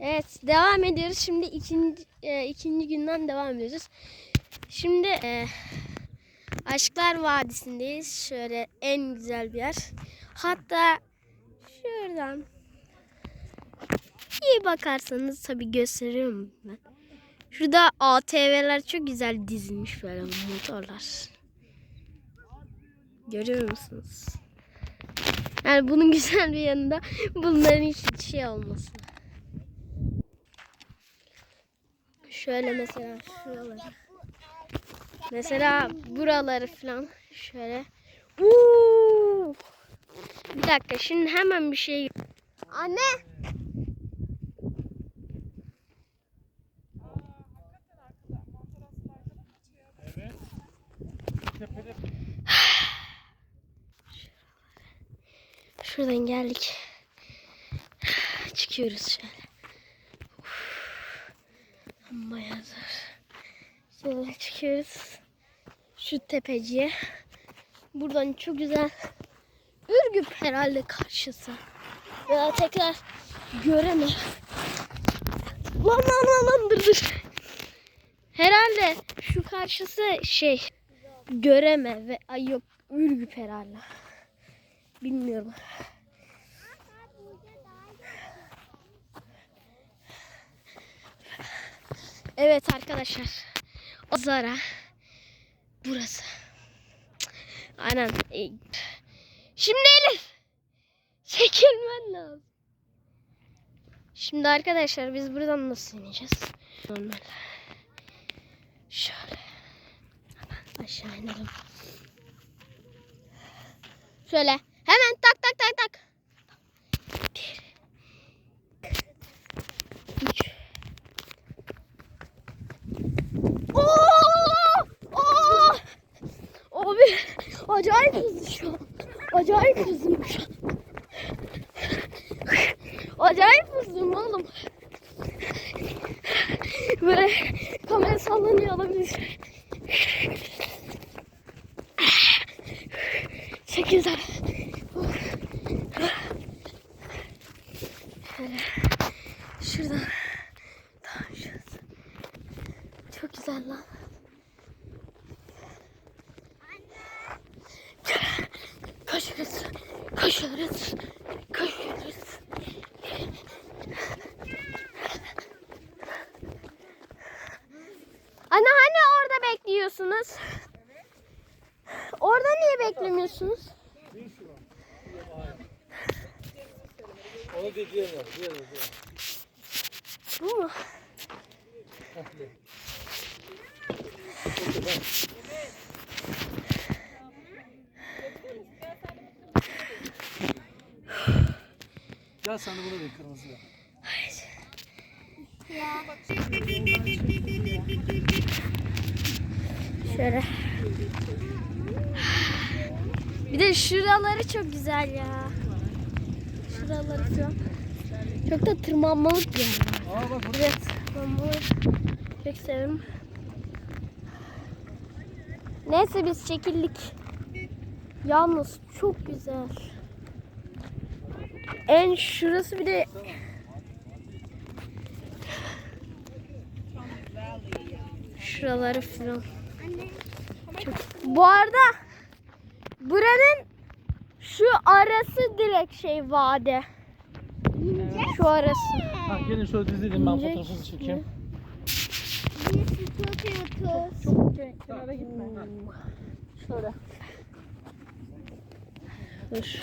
Evet devam ediyoruz. Şimdi ikinci, e, ikinci günden devam ediyoruz. Şimdi e, Aşklar Vadisi'ndeyiz. Şöyle en güzel bir yer. Hatta şuradan iyi bakarsanız tabi gösteriyorum ben. Şurada ATV'ler çok güzel dizilmiş böyle motorlar. Görüyor musunuz? Yani bunun güzel bir yanında bunların hiç şey olması. Şöyle mesela şuraları. Mesela buraları falan şöyle. Uuu! Bir dakika şimdi hemen bir şey. Anne! Şuradan geldik. Çıkıyoruz şöyle. Uf. Bayağı. Şöyle çıkıyoruz. Şu tepeciye. Buradan çok güzel Ürgüp herhalde karşısı. Ya tekrar göremem. Lan lan lan lan dur dur. Herhalde şu karşısı şey göreme ve ay yok Ürgüp herhalde. Bilmiyorum. Evet arkadaşlar. O Zara. Burası. Aynen. E, Şimdi Elif. Çekilmen lazım. Şimdi arkadaşlar biz buradan nasıl ineceğiz? Normal. Şöyle. Hemen aşağı inelim. Şöyle. Hemen tak tak tak tak. Acayip hızlı şu an. Acayip hızlıyım şu an. Acayip hızlıyım oğlum. Böyle kamera sallanıyor olabilir. Sekiz tane. Şöyle. Şuradan. Tamam şurası. Çok güzel lan. Koşuyoruz. Koşuyoruz. Koşuyoruz. Anne hani orada bekliyorsunuz? Orada niye beklemiyorsunuz? Onu yap. Bu mu? Gel sen de bunu bir kırmızı yap. Şöyle. Bir de şuraları çok güzel ya. Şuraları falan. Çok da tırmanmalık yer. Aa bak ben bunu pek severim. Neyse biz çekildik. Yalnız çok güzel. En şurası bir de şuraları falan. Çok... Bu arada buranın şu arası direkt şey vade. Şu arası. Ha gelin şöyle dizelim ben İnecek fotoğrafınızı çekeyim. mi? Çok kenara gitme. Şöyle. Dur.